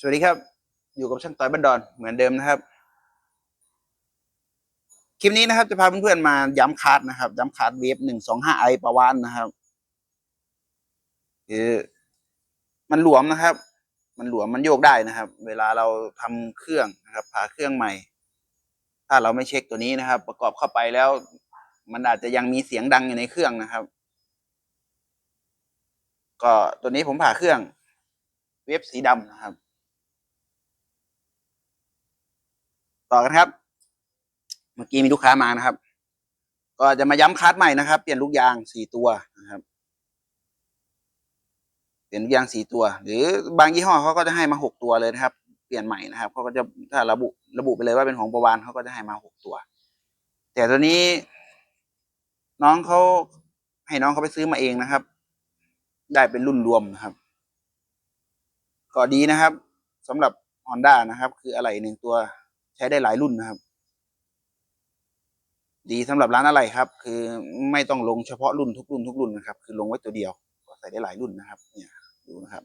สวัสดีครับ อยู่กับช่างต่อยบันดอนเหมือนเดิมนะครับ คลิปนี้นะครับจะพาเพื่อนๆมาย้ำคัสนะครับ ย้ำคัสเวฟหนึ่งสองห้าไอประวานนะครับคือมันหลวมนะครับ มันหลวมมันโยกได้นะครับ เวลาเราทำเครื่องนะครับผ่าเครื่องใหม่ ถ้าเราไม่เช็คตัวนี้นะครับ ประกอบเข้าไปแล้ว มันอาจจะยังมีเสียงดังอยู่ในเครื่องนะครับ ก็ตัวนี้ผมผ่าเครื่อง เวฟสีดำนะครับ ต่อกันครับ เมื่อกี้มีลูกค้ามานะครับ ก็จะมาย้ำคัสใหม่นะครับ เปลี่ยนลูกยางสี่ตัวนะครับ เปลี่ยนลูกยางสี่ตัว หรือบางยี่ห้อเขาก็จะให้มาหกตัวเลยนะครับ เปลี่ยนใหม่นะครับเขาก็จะถ้าระบุระบุไปเลยว่าเป็นของประวานเขาก็จะให้มาหกตัว แต่ตัวนี้น้องเขาให้น้องเขาไปซื้อมาเองนะครับ ได้เป็นรุ่นรวมนะครับ ก็ดีนะครับสำหรับ Honda นะครับ คืออะไรหนึ่งตัว ใช้ได้หลายรุ่นนะครับ ดีสำหรับร้านอะไรครับ คือไม่ต้องลงเฉพาะรุ่นทุกรุ่นทุกรุ่นนะครับ คือลงไว้ตัวเดียว ก็ใส่ได้หลายรุ่นนะครับ เนี่ยดูนะครับ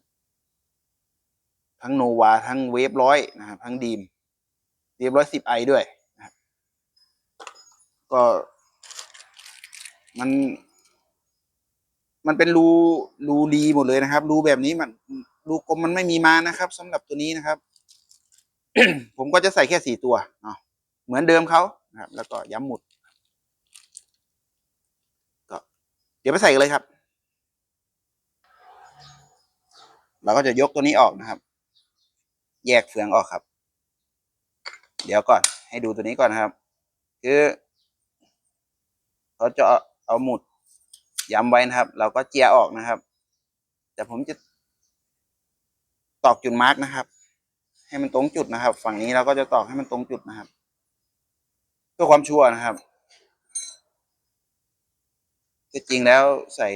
ทั้งโนวาทั้งเวฟร้อยนะครับ ทั้งดีมเวฟร้อยสิบไอด้วยนะครับ ก็มันมันเป็นรูรูดีหมดเลยนะครับ รูแบบนี้มันรูกลมมันไม่มีมานะครับสำหรับตัวนี้นะครับ ผมก็จะใส่แค่สี่ตัวเนาะเหมือนเดิมเขานะครับ แล้วก็ย้ำหมุดก็เดี๋ยวไปใส่กันเลยครับ เราก็จะยกตัวนี้ออกนะครับ แยกเฟืองออกครับ เดี๋ยวก่อน ให้ดูตัวนี้ก่อนนะครับ คือเขาจะเอาหมุดย้ำไว้นะครับ เราก็เจียออกนะครับ แต่ผมจะตอกจุดมาร์กนะครับ ให้มันตรงจุดนะครับ ฝั่งนี้เราก็จะตอกให้มันตรงจุดนะครับ เพื่อความชัวร์นะครับที่จริงแล้วใส่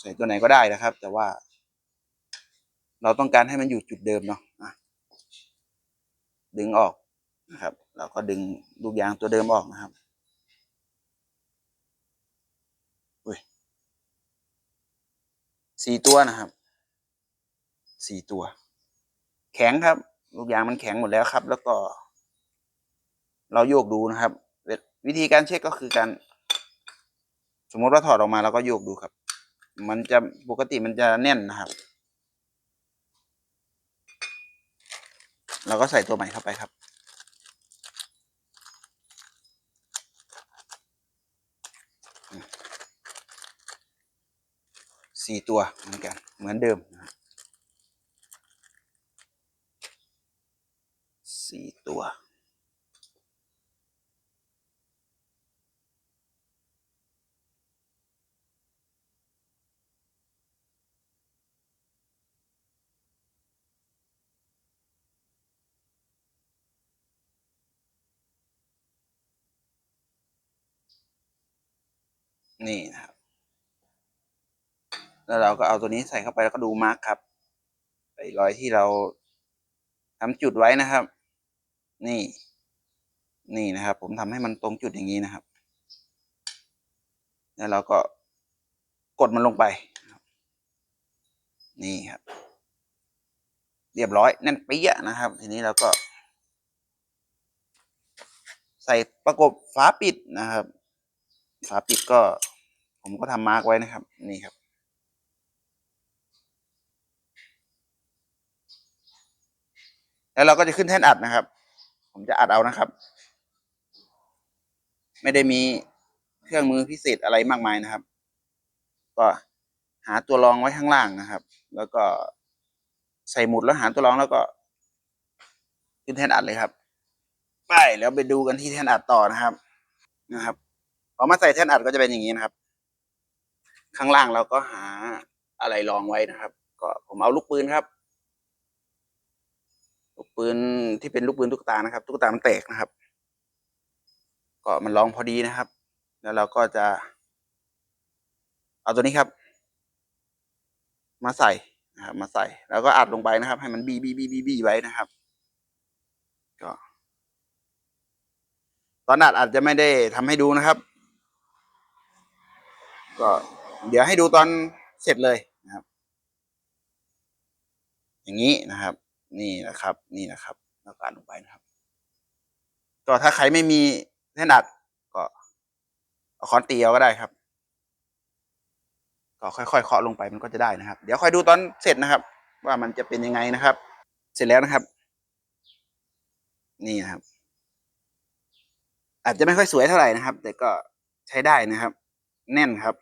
ใส่ตัวไหนก็ได้นะครับ แต่ว่า เราต้องการให้มันอยู่จุดเดิมเนาะดึงออกนะครับ เราก็ดึงลูกยางตัวเดิมออกนะครับสี่ตัวนะครับ สี่ตัว แข็งครับลูกยางมันแข็งหมดแล้วครับ แล้วก็ เราโยกดูนะครับ วิธีการเช็คก็คือการ สมมติว่าถอดออกมาเราก็โยกดูครับ มันจะปกติมันจะแน่นนะครับ เราก็ใส่ตัวใหม่เข้าไปครับสี่ตัวเหมือนกันเหมือนเดิมนะครับสี่ ตัว นี่นะครับ แล้วเราก็เอาตัวนี้ใส่เข้าไปแล้วก็ดูมาร์กครับใส่รอยที่เราทำจุดไว้นะครับ นี่ นี่นะครับ ผมทำให้มันตรงจุดอย่างนี้นะครับ แล้วเราก็กดมันลงไป นี่ครับ เรียบร้อยแน่นเปี้ยนะครับ ทีนี้เราก็ ใส่ประกบฝาปิดนะครับ ฝาปิดก็ ผมก็ทำมาร์กไว้นะครับ นี่ครับแล้วเราก็จะขึ้นแท่นอัดนะครับ ผมจะอัดเอานะครับ ไม่ได้มีเครื่องมือพิเศษอะไรมากมายนะครับ ก็หาตัวรองไว้ข้างล่างนะครับ แล้วก็ใส่หมุดแล้วหาตัวรองแล้วก็ขึ้นแท่นอัดเลยครับไปแล้วไปดูกันที่แท่นอัดต่อนะครับนะครับพอมาใส่แท่นอัดก็จะเป็นอย่างนี้นะครับ ข้างล่างเราก็หาอะไรรองไว้นะครับ ก็ผมเอาลูกปืนครับ ปืนที่เป็นลูกปืนตุ๊กตานะครับ ตุ๊กตามันแตกนะครับ ก็มันรองพอดีนะครับ แล้วเราก็จะ เอาตัวนี้ครับ มาใส่นะครับ มาใส่ แล้วก็อัดลงไปนะครับ ให้มันบีบีบีบีบีไว้นะครับ ก็ ตอนอัดอาจจะไม่ได้ทำให้ดูนะครับ ก็เดี๋ยวให้ดูตอนเสร็จเลยนะครับ อย่างนี้นะครับ นี่นะครับ นี่นะครับแล้วก็อัดลงไปนะครับ ก็ถ้าใครไม่มีถนัดก็เอาค้อนตีเอาก็ได้ครับ ก็ค่อยๆเคาะลงไปมันก็จะได้นะครับ เดี๋ยวค่อยดูตอนเสร็จนะครับ ว่ามันจะเป็นยังไงนะครับ เสร็จแล้วนะครับ นี่นะครับ อาจจะไม่ค่อยสวยเท่าไหร่นะครับ แต่ก็ใช้ได้นะครับ แน่นครับ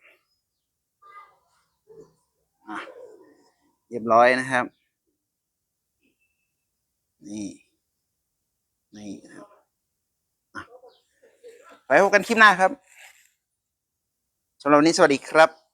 อะเรียบร้อยนะครับ นี่นี่นะครับไว้พบกันคลิปหน้าครับสำหรับวันนี้สวัสดีครับ